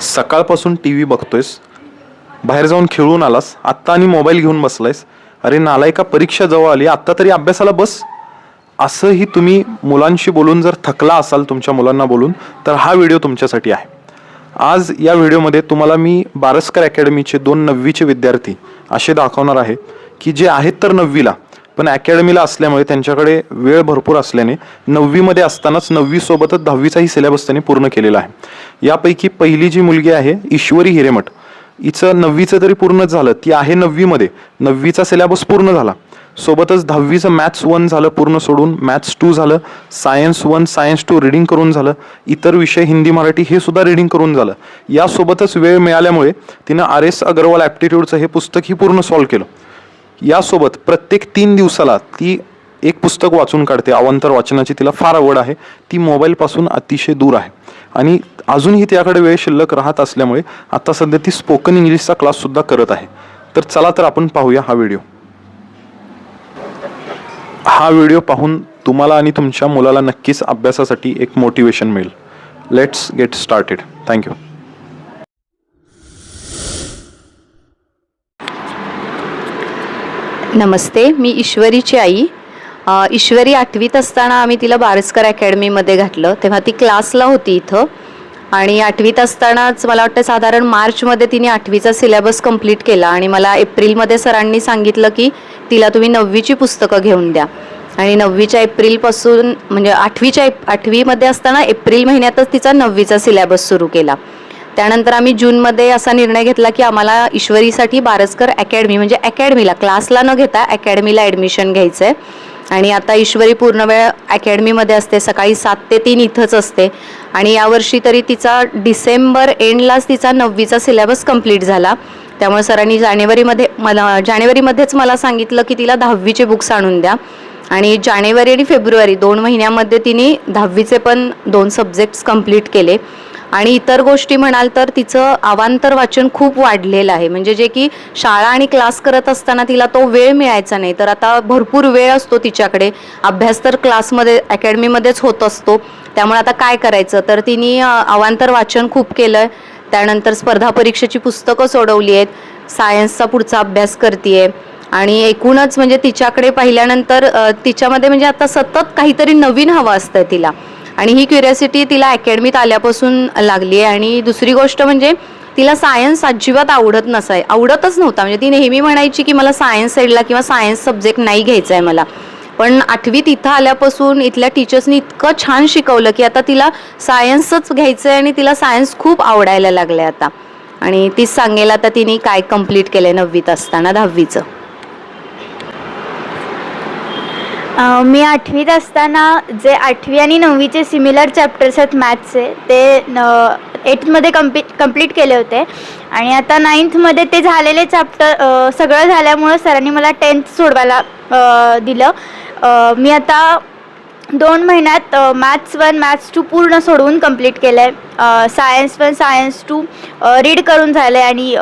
सकाळपासून T V बघतोयस बाहेर जाऊन खेळून आलास आत्ता आणि मोबाईल घेऊन बसलायस. अरे नालायका परीक्षा जवळ आली आत्ता तरी अभ्यासाला बस. असंही तुम्ही मुलांशी बोलून जर थकला असाल तुमच्या मुलांना बोलून तर हा व्हिडिओ तुमच्यासाठी आहे. आज या व्हिडिओमध्ये तुम्हाला मी बारसकर अकॅडमीचे दोन नववीचे विद्यार्थी असे दाखवणार आहे की जे आहेत तर नववीला पण अकॅडमीला असल्यामुळे त्यांच्याकडे वेळ भरपूर असल्याने नववीमध्ये असतानाच नववीसोबतच दहावीचाही सिलेबस त्यांनी पूर्ण केलेला आहे. यापैकी पहिली जी मुलगी आहे ईश्वरी हिरेमठ. हिचं नववीचं तरी पूर्णच झालं ती आहे नववीमध्ये. नववीचा सिलेबस पूर्ण झाला. सोबतच दहावीचं मॅथ्स वन झालं पूर्ण सोडून मॅथ्स टू झालं science one science two reading करून झालं इतर विषय हिंदी मराठी हे सुद्धा रिडिंग करून झालं. यासोबतच वेळ मिळाल्यामुळे तिनं आर एस अग्रवाल ॲप्टिट्यूडचं हे पुस्तकही पूर्ण सॉल्व्ह केलं. यासोबत प्रत्येक तीन दिवसाला ती एक पुस्तक वाचून काढते. अवांतर वाचनाची तिला फार आवड आहे. ती मोबाईलपासून अतिशय दूर आहे. आणि अजूनही त्याकडे वेळ शिल्लक राहत असल्यामुळे आता सध्या ती स्पोकन इंग्लिशचा क्लाससुद्धा करत आहे. तर चला तर आपण पाहूया हा व्हिडिओ हा व्हिडिओ पाहून तुम्हाला आणि तुमच्या मुलाला नक्कीच अभ्यासासाठी एक मोटिवेशन मिळेल. Let's get started thank you नमस्ते मी ईश्वरीची आई. ईश्वरी आठवीत असताना आम्ही तिला बारसकर अकॅडमीमध्ये घातलं. तेव्हा ती क्लासला होती इथं. आणि आठवीत असतानाच मला वाटतं साधारण मार्चमध्ये तिने आठवीचा सिलेबस कंप्लीट केला. आणि मला एप्रिलमध्ये सरांनी सांगितलं की तिला तुम्ही नववीची पुस्तकं घेऊन द्या. आणि नववीच्या एप्रिलपासून म्हणजे आठवीच्या एप आठवीमध्ये असताना एप्रिल महिन्यातच तिचा नववीचा सिलेबस सुरू केला. त्यानंतर आम्ही जूनमध्ये असा निर्णय घेतला की आम्हाला ईश्वरीसाठी बारसकर अकॅडमी म्हणजे अकॅडमीला क्लासला न घेता अकॅडमीला ॲडमिशन घ्यायचं आहे आणि आता ईश्वरी पूर्ण वेळ अकॅडमीमध्ये असते सकाळी सात ते तीन इथंच असते. आणि यावर्षी तरी तिचा डिसेंबर एंडलाच तिचा नववीचा सिलेबस कंप्लीट झाला. त्यामुळे सरांनी जानेवारीमध्ये मला जानेवारीमध्येच मला सांगितलं की तिला दहावीचे बुक्स आणून द्या. आणि जानेवारी आणि फेब्रुवारी दोन महिन्यामध्ये तिने दहावीचे पण दोन सब्जेक्ट्स कंप्लीट केले. आणि इतर गोष्टी म्हणाल तर तिचं अवांतर वाचन खूप वाढलेलं आहे. म्हणजे जे की शाळा आणि क्लास करत असताना तिला तो वेळ मिळायचा नाही. तर आता भरपूर वेळ असतो तिच्याकडे. अभ्यास तर क्लासमध्ये अकॅडमीमध्येच होत असतो. त्यामुळे आता काय करायचं? तर तिने आवांतर अवांतर वाचन खूप केलं आहे त्यानंतर स्पर्धा परीक्षेची पुस्तकं सोडवली आहेत. सायन्सचा पुढचा अभ्यास करते आहे आणि एकूणच म्हणजे तिच्याकडे पाहिल्यानंतर तिच्यामध्ये म्हणजे आता सतत काहीतरी नवीन हवं असतं तिला. आणि ही क्युरियोसिटी तिला अकॅडमीत आल्यापासून लागली आहे. आणि दुसरी गोष्ट म्हणजे तिला सायन्स अजिबात आवडत नसाय आवडतच नव्हता. म्हणजे ती नेहमी म्हणायची की मला सायन्स साईडला किंवा सायन्स सब्जेक्ट नाही घ्यायचा आहे मला. पण आठवीत इथं आल्यापासून इथल्या टीचर्सनी इतकं छान शिकवलं की आता तिला सायन्सच घ्यायचं आहे आणि तिला सायन्स खूप आवडायला लागलं आहे आता. आणि तीच सांगेल आता तिने काय कंप्लीट केलं आहे नववीत असताना दहावीचं अ, मी आठवीत असताना जे आठवी आणि नववीचे सिमिलर चॅप्टर्स आहेत मॅथ्सचे ते न एटमध्ये कम्पी कंप्लीट केले होते. आणि आता नाईन्थमध्ये ते झालेले चॅप्टर सगळं झाल्यामुळं सरांनी मला टेन्थ सोडवायला दिलं. मी आता दोन महिन्यात मॅथ्स वन मॅथ्स टू पूर्ण सोडवून कंप्लीट केलं आहे science one science two read करून झालं आहे आणि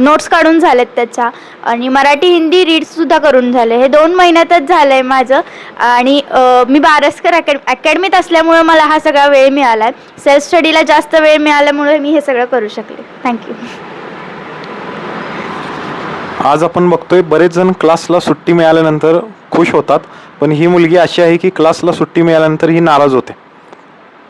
नोट्स काढून झालेत त्याच्या. आणि मराठी हिंदी रीडसुद्धा करून झाले हे दोन महिन्यातच झालं आहे माझं. आणि मी बारसकर अकॅड अकॅडमीत असल्यामुळं मला हा सगळा वेळ मिळाला आहे सेल्फ स्टडीला जास्त वेळ मिळाल्यामुळे मी हे सगळं करू शकले. थँक्यू आज आपण बघतोय बरेच जण क्लासला सुट्टी मिळाल्यानंतर खुश होतात. पण ही मुलगी अशी आहे की क्लासला सुट्टी मिळाल्यानंतर ही नाराज होते.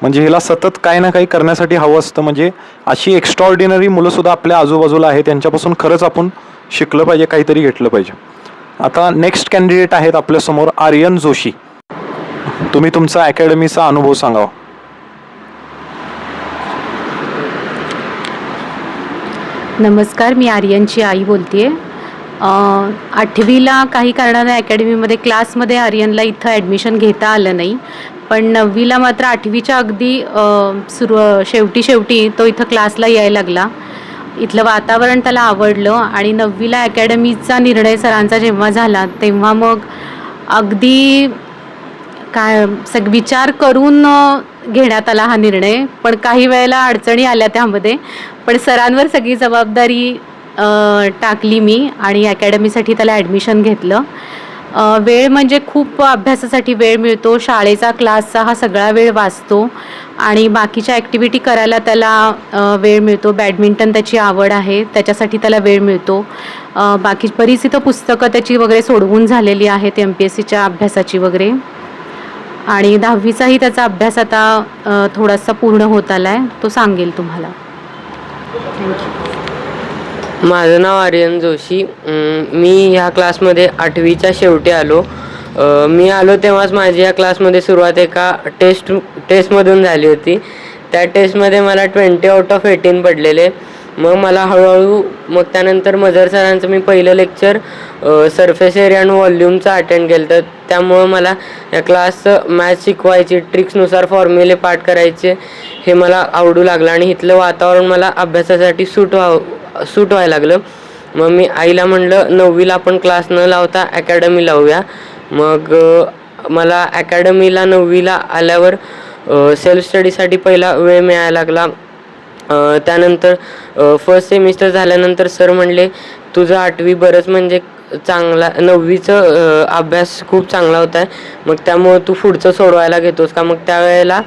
म्हणजे हिला सतत काही ना काही करण्यासाठी हवं असतं. म्हणजे अशी एक्स्ट्रॉर्डिनरी मुलंसुद्धा आपल्या आजूबाजूला आहे त्यांच्यापासून खरंच आपण शिकलं पाहिजे काहीतरी घेतलं पाहिजे. आता नेक्स्ट कॅन्डिडेट आहेत आपल्यासमोर आर्यन जोशी. तुम्ही तुमचा अकॅडमीचा अनुभव सांगावा. नमस्कार मी आर्यनची आई बोलते आहे आठवीला काही कारणाने अकॅडमीमध्ये क्लासमध्ये आर्यनला इथं ॲडमिशन घेता आलं नाही. पण नववीला मात्र आठवीच्या अगदी सुरू सुरू शेवटी शेवटी तो इथं क्लासला यायला लागला. इथलं वातावरण त्याला आवडलं आणि नववीला अकॅडमीचा निर्णय सरांचा जेव्हा झाला तेव्हा मग अगदी काय सग विचार करून घेण्यात आला हा निर्णय. पण काही वेळेला अडचणी आल्या त्यामध्ये. पण सरांवर सगळी जबाबदारी टाकली मी आणि अकॅडमीसाठी त्याला ॲडमिशन घेतलं. वेळ म्हणजे खूप अभ्यासासाठी वेळ मिळतो. शाळेचा क्लासचा हा सगळा वेळ वाचतो आणि बाकीच्या ॲक्टिव्हिटी करायला त्याला वेळ मिळतो. बॅडमिंटन त्याची आवड आहे त्याच्यासाठी त्याला वेळ मिळतो. बाकी बरीच इथं पुस्तकं त्याची वगैरे सोडवून झालेली आहेत एम पी एस सीच्या अभ्यासाची वगैरे. आणि दहावीचाही त्याचा अभ्यास आता थोडासा पूर्ण होत आला आहे तो सांगेल तुम्हाला. थँक्यू माझं नाव आर्यन जोशी. मी ह्या क्लासमध्ये आठवीच्या शेवटी आलो. मी आलो तेव्हाच माझी या क्लासमध्ये सुरुवात एका टेस्ट टेस्टमधून झाली होती. त्या टेस्टमध्ये मला ट्वेंटी आउट ऑफ एटीन पडलेले. मग मला हळूहळू मग त्यानंतर मदर सरांचं मी पहिलं लेक्चर सरफेस एरिया आणि व्हॉल्यूमचं अटेंड केलं तर त्यामुळं मला या क्लासचं मॅथ शिकवायची ट्रिक्सनुसार फॉर्म्युले पाठ करायचे हे मला आवडू लागलं. आणि इथलं वातावरण मला अभ्यासासाठी सूट व्हावं सूट व्हायला लागलं. मग मी आईला म्हणलं नववीला आपण क्लास न लावता अकॅडमी लावूया. मग मला अकॅडमीला नववीला आल्यावर सेल्फ स्टडीसाठी पहिला वेळ मिळायला लागला. त्यानंतर फर्स्ट सेमिस्टर झाल्यानंतर सर म्हणले तुझं आठवी बरंच म्हणजे चांगला नववीचं अभ्यास खूप चांगला होता आहे. मग त्यामुळं तू पुढचं सोडवायला घेतोस का? मग त्यावेळेला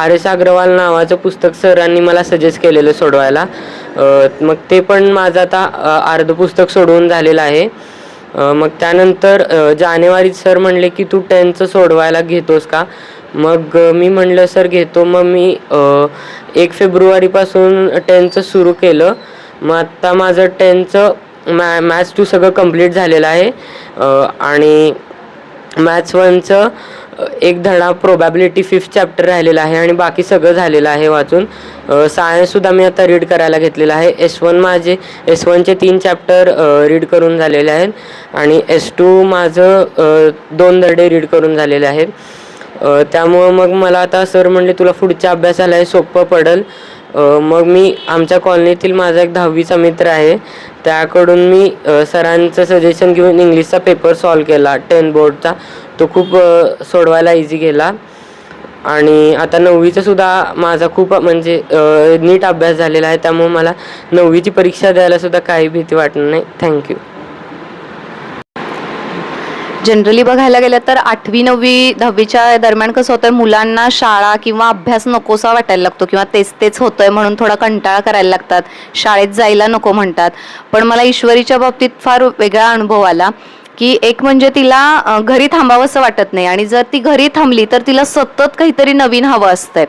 आर एस अग्रवाल नावाचं पुस्तक सरांनी मला सजेस्ट केलेलं सोडवायला. मग ते पण माझं आता अर्ध पुस्तक सोडवून झालेलं आहे. मग त्यानंतर जानेवारीत सर म्हणले की तू टेनचं सोडवायला घेतोस का? मग मी म्हणलं सर घेतो. मग मी एक फेब्रुवारीपासून टेनचं सुरू केलं. मग आत्ता माझं टेनचं मॅ मॅथ्स टू सगळं कंप्लीट झालेलं आहे. आणि मॅथ्स वनचं एक धडा प्रोबॅबिलिटी फिफ्थ चॅप्टर राहिलेला आहे आणि बाकी सगळं झालेलं आहे वाचून. सायन्ससुद्धा मी आता रीड करायला घेतलेलं आहे. एस वन माझे एस वनचे तीन चॅप्टर रीड करून झालेले आहेत. आणि एस टू माझं दोन धडे रीड करून झालेले आहेत. त्यामुळं मग मला आता सर म्हणले तुला पुढच्या अभ्यासाला हे सोपं पडेल. मग मी आमच्या कॉलनीतील माझा एक दहावीचा मित्र आहे. त्याकडून मी सरांचं सजेशन घेऊन इंग्लिशचा पेपर सॉल्व केला. टेन बोर्डचा तो खूप सोडवायला इझी गेला. आणि आता नववीचा सुद्धा माझा खूप म्हणजे नीट अभ्यास झालेला आहे. त्यामुळे मला नववीची परीक्षा द्यायला सुद्धा काही भीती वाटणार नाही. थँक्यू जनरली बघायला गेलं तर आठवी नववी दहावीच्या दरम्यान कसं होतं मुलांना शाळा किंवा अभ्यास नकोसा वाटायला लागतो किंवा तेच तेच होतंय म्हणून थोडा कंटाळा करायला लागतात. शाळेत जायला नको म्हणतात. पण मला ईश्वरीच्या बाबतीत फार वेगळा अनुभव आला की एक म्हणजे तिला घरी थांबावंसं वाटत नाही आणि जर ती घरी थांबली तर तिला सतत काहीतरी नवीन हवं असतंय.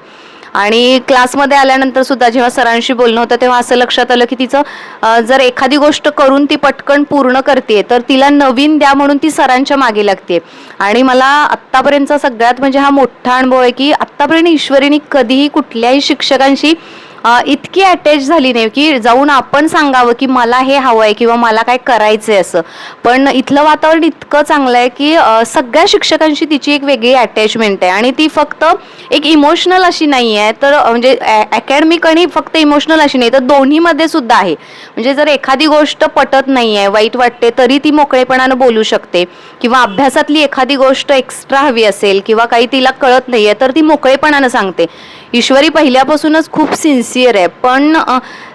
आणि क्लासमध्ये आल्यानंतर सुद्धा जेव्हा सरांशी बोलणं होतं तेव्हा असं लक्षात आलं की तिचं जर एखादी गोष्ट करून ती पटकन पूर्ण करते तर तिला नवीन द्या म्हणून ती सरांच्या मागे लागते आणि मला आत्तापर्यंतचा सगळ्यात म्हणजे हा मोठा अनुभव आहे की आत्तापर्यंत ईश्वरीने कधीही कुठल्याही शिक्षकांशी इतकी अटॅच झाली नाही की जाऊन आपण सांगावं की मला हे हवं आहे किंवा मला काय करायचंय असं. पण इथलं वातावरण इतकं चांगलं आहे की सगळ्या शिक्षकांशी तिची एक वेगळी अटॅचमेंट आहे. आणि ती फक्त एक इमोशनल अशी नाही आहे. तर म्हणजे अकॅडमिक आणि फक्त इमोशनल अशी नाही. तर दोन्हीमध्ये सुद्धा आहे. म्हणजे जर एखादी गोष्ट पटत नाही आहे वाईट वाटते तरी ती मोकळेपणानं बोलू शकते. किंवा अभ्यासातली एखादी गोष्ट एक्स्ट्रा हवी असेल किंवा काही तिला कळत नाही आहे तर ती मोकळेपणानं सांगते. ईश्वरी पहिल्यापासूनच खूप सिन्सिअर आहे. पण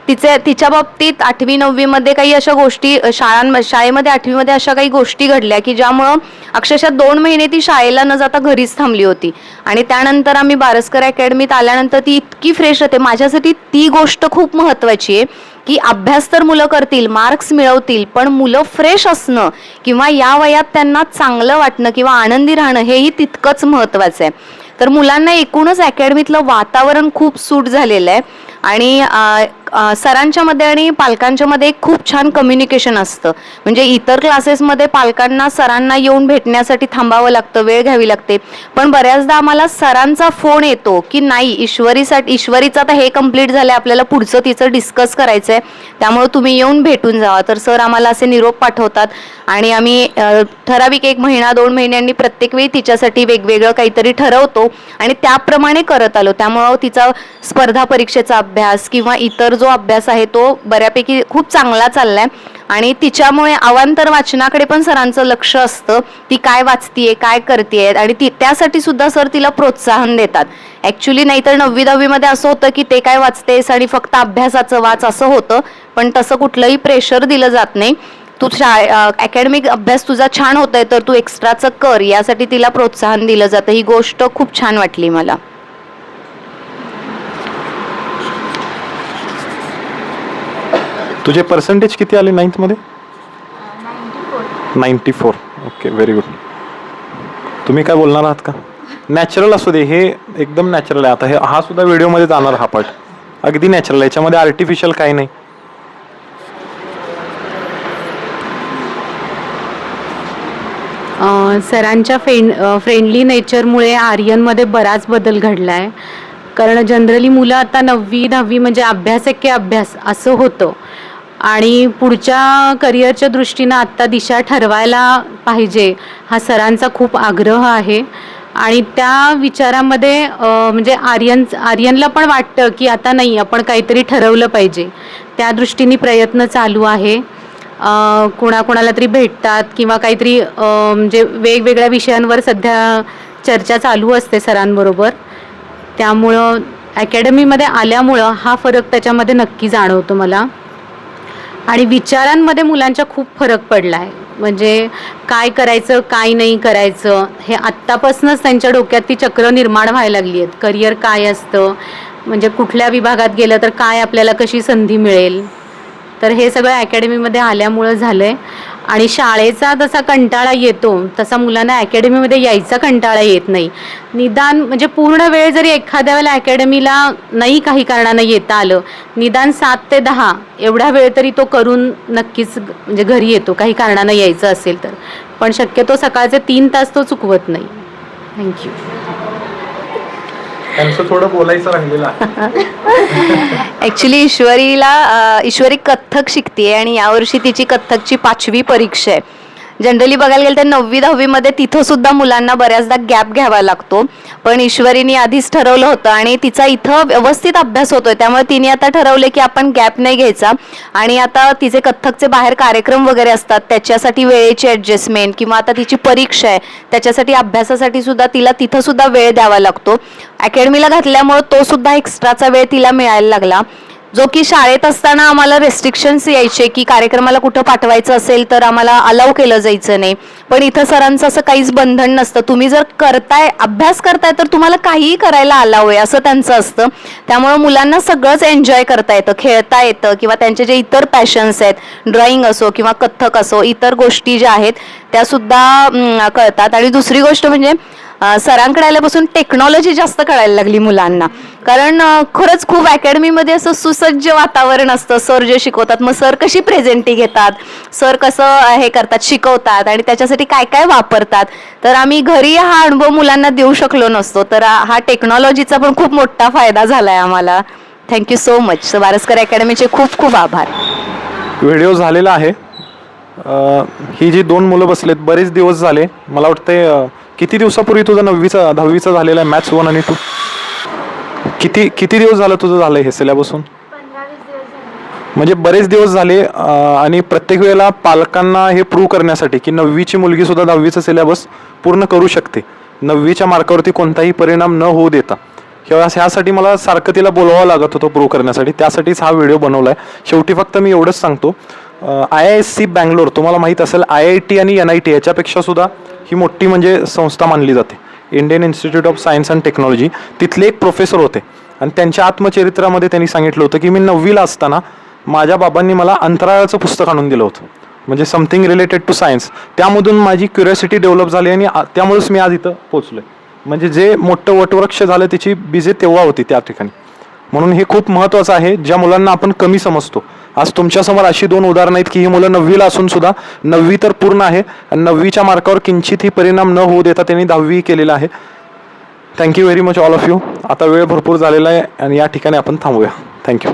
तिचे तिच्या बाबतीत आठवी नववीमध्ये काही अशा गोष्टी शाळां शाळांमध्ये शाळेमध्ये आठवीमध्ये अशा काही गोष्टी घडल्या की ज्यामुळं अक्षरशः दोन महिने ती शाळेला न जाता घरीच थांबली होती. आणि त्यानंतर आम्ही बारसकर अकॅडमीत आल्यानंतर ती इतकी फ्रेश होते. माझ्यासाठी ती गोष्ट खूप महत्त्वाची आहे की अभ्यास तर मुलं करतील मार्क्स मिळवतील पण मुलं फ्रेश असणं किंवा या वयात त्यांना चांगलं वाटणं किंवा आनंदी राहणं हेही तितकंच महत्त्वाचं आहे. तर मुलांना एकूणच अकॅडमीतलं वातावरण खूप सूट झालेलं आहे. आणि सरांच्या मध्ये आणि पालकांच्या मध्ये एक खूप छान कम्युनिकेशन असतं. म्हणजे इतर क्लासेसमध्ये पालकांना सरांना येऊन भेटण्यासाठी थांबावं लागतं वेळ घ्यावी लागते. पण बऱ्याचदा आम्हाला सरांचा फोन येतो की नाही ईश्वरीसाठी ईश्वरीचं आता हे कंप्लीट झालं आपल्याला पुढचं तिचं डिस्कस करायचं आहे त्यामुळे तुम्ही येऊन भेटून जावा. तर सर आम्हाला असे निरोप पाठवतात. आणि आम्ही ठराविक एक महिना दोन महिन्यांनी प्रत्येक वेळी तिच्यासाठी वेगवेगळं काहीतरी ठरवतो. आणि त्याप्रमाणे करत आलो. त्यामुळं तिचा स्पर्धा परीक्षेचा अभ्यास अभ्यास किंवा इतर जो अभ्यास आहे तो बऱ्यापैकी खूप चांगला चाललाय. आणि तिच्यामुळे अवांतर वाचनाकडे पण सरांचं लक्ष असतं ती काय वाचतीये काय करते आणि ती त्यासाठी सुद्धा सर तिला प्रोत्साहन देतात. ॲक्च्युली नाहीतर नववी दहावीमध्ये असं होतं की ते काय वाचतेस आणि फक्त अभ्यासाचं वाच असं होतं पण तसं कुठलंही प्रेशर दिलं जात नाही. तू शाळे अकॅडमिक अभ्यास तुझा छान होतोय तर तू एक्स्ट्राचं कर यासाठी तिला प्रोत्साहन दिलं जातं. ही गोष्ट खूप छान वाटली मला. तुझे पर्सेंटेज किती आले नाईन्थमध्ये ninety four okay very good तुम्ही काय बोलणार आहात का? नॅचरल असू दे हे एकदम नॅचरल आहे. आता हे हा सुद्धा व्हिडिओमध्ये जाणार हा पार्ट अगदी नॅचरल आहे. याच्यामध्ये आर्टिफिशियल काही नाही. अ, सरांच्या फ्रेंड फ्रेंडली नेचरमुळे आर्यनमध्ये बराच बदल घडला आहे कारण जनरली मुलं आता नववी दहावी म्हणजे अभ्यास एके अभ्यास असं होतं. आणि पुढच्या करिअरच्या दृष्टीनं आत्ता दिशा ठरवायला पाहिजे हा सरांचा खूप आग्रह आहे. आणि त्या विचारामध्ये म्हणजे आर्यन आर्यनला पण वाटतं की आता नाही आपण काहीतरी ठरवलं पाहिजे. त्या दृष्टीने प्रयत्न चालू आहे. कोणाकोणाला तरी भेटतात किंवा काहीतरी म्हणजे वेगवेगळ्या विषयांवर सध्या चर्चा चालू असते सरांबरोबर. त्यामुळं अकॅडमीमध्ये आल्यामुळं हा फरक त्याच्यामध्ये नक्की जाणवतो मला. आणि विचारांमध्ये मुलांच्या खूप फरक पडला आहे म्हणजे काय करायचं काय नाही करायचं हे आत्तापासूनच त्यांच्या डोक्यात ती चक्र निर्माण व्हायला लागली आहेत. करिअर काय असतं म्हणजे कुठल्या विभागात गेलं तर काय आपल्याला कशी संधी मिळेल? तर हे सगळं अकॅडमीमध्ये आल्यामुळं झालं आहे आणि शाळेचा जसा कंटाळा येतो तसा मुलांना अकॅडमीमध्ये यायचा कंटाळा येत नाही. निदान म्हणजे पूर्ण वेळ जरी एखाद्या वेळेला अकॅडमीला नाही काही कारणानं येता आलं निदान सात ते दहा एवढा वेळ तरी तो करून नक्कीच म्हणजे घरी येतो काही कारणानं यायचं असेल तर. पण शक्यतो सकाळचे तीन तास तो चुकवत नाही. थँक्यू त्यांचं थोडं बोलायचं राहिलेलं ऍक्च्युली ईश्वरीला ईश्वरी कथ्थक शिकते आणि यावर्षी तिची कथ्थकची पाचवी परीक्षा आहे. जनरली बघायला गेलं तर नववी दहावीमध्ये तिथं सुद्धा मुलांना बऱ्याचदा गॅप घ्यावा लागतो. पण ईश्वरीने आधीच ठरवलं होतं आणि तिचा इथं व्यवस्थित अभ्यास होतोय. त्यामुळे तिने आता ठरवले की आपण गॅप नाही घ्यायचा. आणि आता तिचे कथ्थकचे बाहेर कार्यक्रम वगैरे असतात. त्याच्यासाठी वेळेची ॲडजस्टमेंट किंवा आता तिची परीक्षा आहे. त्याच्यासाठी अभ्यासासाठी सुद्धा तिला तिथं सुद्धा वेळ द्यावा लागतो. अकॅडमीला घातल्यामुळं तो सुद्धा एक्स्ट्राचा वेळ तिला मिळायला लागला. जो की शाळेत असताना आम्हाला रेस्ट्रिक्शन्स यायचे की कार्यक्रमाला कुठं पाठवायचं असेल तर आम्हाला अलाव केलं जायचं नाही. पण इथं सरांचं असं काहीच बंधन नसतं. तुम्ही जर करताय अभ्यास करताय तर तुम्हाला काहीही करायला अलाव आहे असं त्यांचं असतं. त्यामुळं मुलांना सगळंच एन्जॉय करता येतं. खेळता येतं किंवा त्यांचे जे इतर पॅशन्स आहेत ड्रॉइंग असो किंवा कथ्थक असो इतर गोष्टी ज्या आहेत त्यासुद्धा कळतात. आणि दुसरी गोष्ट म्हणजे सरांकडे आल्यापासून टेक्नॉलॉजी जास्त कळायला लागली मुलांना. कारण खरंच खूप अकॅडमीमध्ये असं सुसज्ज वातावरण असतं. सर जे शिकवतात मग सर कशी प्रेझेंटी घेतात? सर कसं हे करतात शिकवतात? आणि त्याच्यासाठी काय काय वापरतात? तर आम्ही घरी हा अनुभव मुलांना देऊ शकलो नसतो. तर हा टेक्नॉलॉजीचा पण खूप मोठा फायदा झाला आहे आम्हाला. Thank you so much so Baraskar अकॅडमीचे खूप खूप आभार. व्हिडिओ झालेला आहे. ही जी दोन मुलं बसलेत बरेच दिवस झाले. मला वाटते किती दिवसापूर्वी तुझं नववीचा दहावीचा झालेला आहे मॅथ्स वन आणि टू किती किती दिवस झालं तुझं झालं हे सिलेबसून म्हणजे बरेच दिवस झाले आणि प्रत्येक वेळेला पालकांना हे प्रूव्ह करण्यासाठी की नववीची मुलगी सुद्धा दहावीचा सिलेबस पूर्ण करू शकते. नववीच्या मार्कावरती कोणताही परिणाम न होऊ देता. किंवा ह्यासाठी मला सारखं तिला बोलवावं लागत होतं प्रूव्ह करण्यासाठी. त्यासाठीच हा व्हिडिओ बनवला आहे शेवटी फक्त मी एवढंच सांगतो I I S C Bangalore तुम्हाला माहीत असेल आय आय टी आणि एन आय टी याच्यापेक्षा सुद्धा ही मोठी म्हणजे संस्था मानली जाते. Indian Institute of Science and Technology तिथले एक प्रोफेसर होते. आणि त्यांच्या आत्मचरित्रामध्ये त्यांनी सांगितलं होतं की मी नववीला असताना माझ्या बाबांनी मला अंतराळाचं पुस्तक आणून दिलं होतं. म्हणजे समथिंग रिलेटेड टू सायन्स त्यामधून माझी क्युरियोसिटी डेव्हलप झाली आणि त्यामुळेच मी आज इथं पोचलो आहे म्हणजे जे मोठं वटवृक्ष झालं त्याची बीजे तेव्हा होती त्या ठिकाणी. म्हणून हे खूप महत्त्वाचं आहे ज्या मुलांना आपण कमी समजतो. आज तुमच्यासमोर अशी दोन उदाहरणं आहेत की ही मुलं नववीला असून सुद्धा नववी तर पूर्ण आहे आणि नववीच्या मार्कावर किंचितही परिणाम न होऊ देता त्यांनी दहावी केलेला आहे. Thank you very much all of you आता वेळ भरपूर झालेला आहे आणि या ठिकाणी आपण थांबूया. थँक्यू